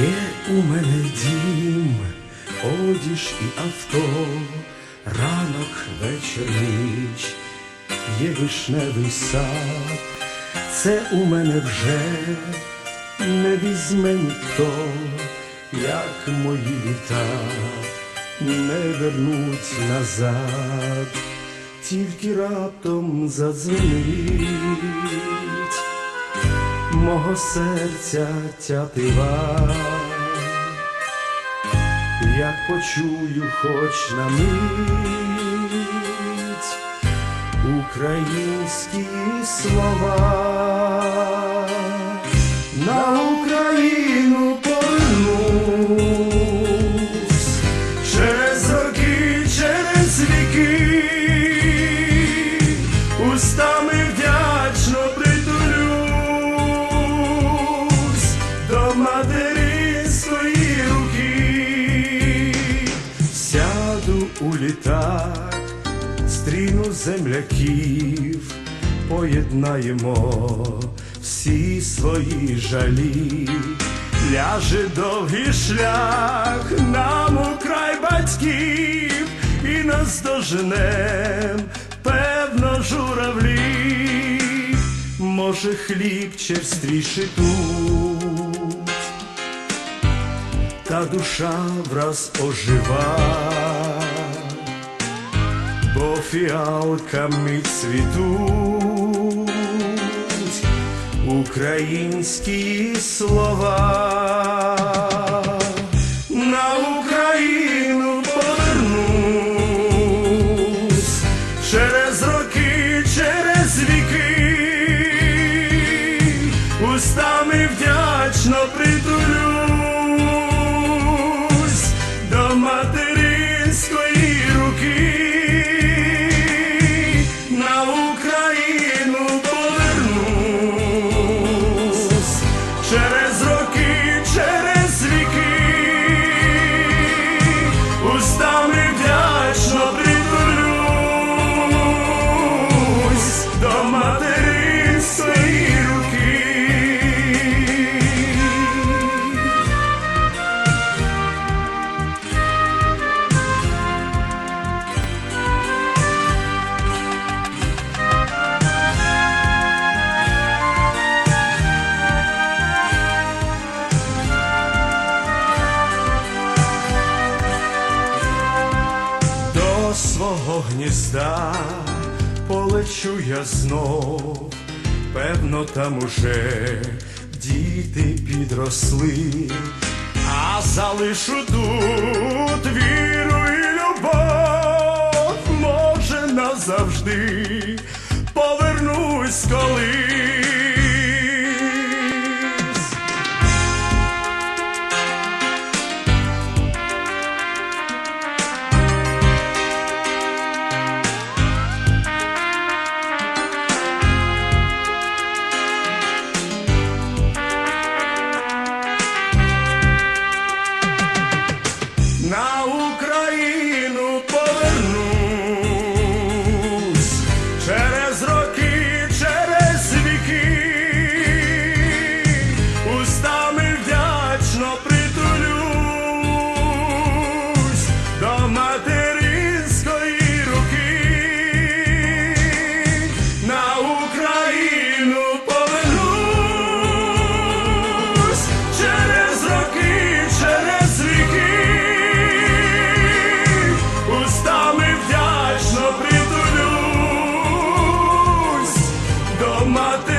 Є у мене дім, одіж і авто, ранок, вечір, ніч, є вишневий сад, це у мене вже не візьме ніхто, як мої літа не вернуть назад, тільки раптом задзвонить мого серця тятива, як почую хоч на мить українські слова, на Україну літак, стріну земляків, поєднаємо всі свої жалі. Ляже довгий шлях нам у край батьків і нас доженем, певно, журавлі, може, хліб черстріший тут, та душа враз ожива, бо фіалками цвітуть українські слова. На Україну повернусь через роки, через віки, устами вдячно притулюсь На Україну повернусь. Через роки, через віки, устами Свого гнізда полечу я знов, певно, там уже діти підросли, а залишу тут віру і любов, може, назавжди повернусь колись. Mate.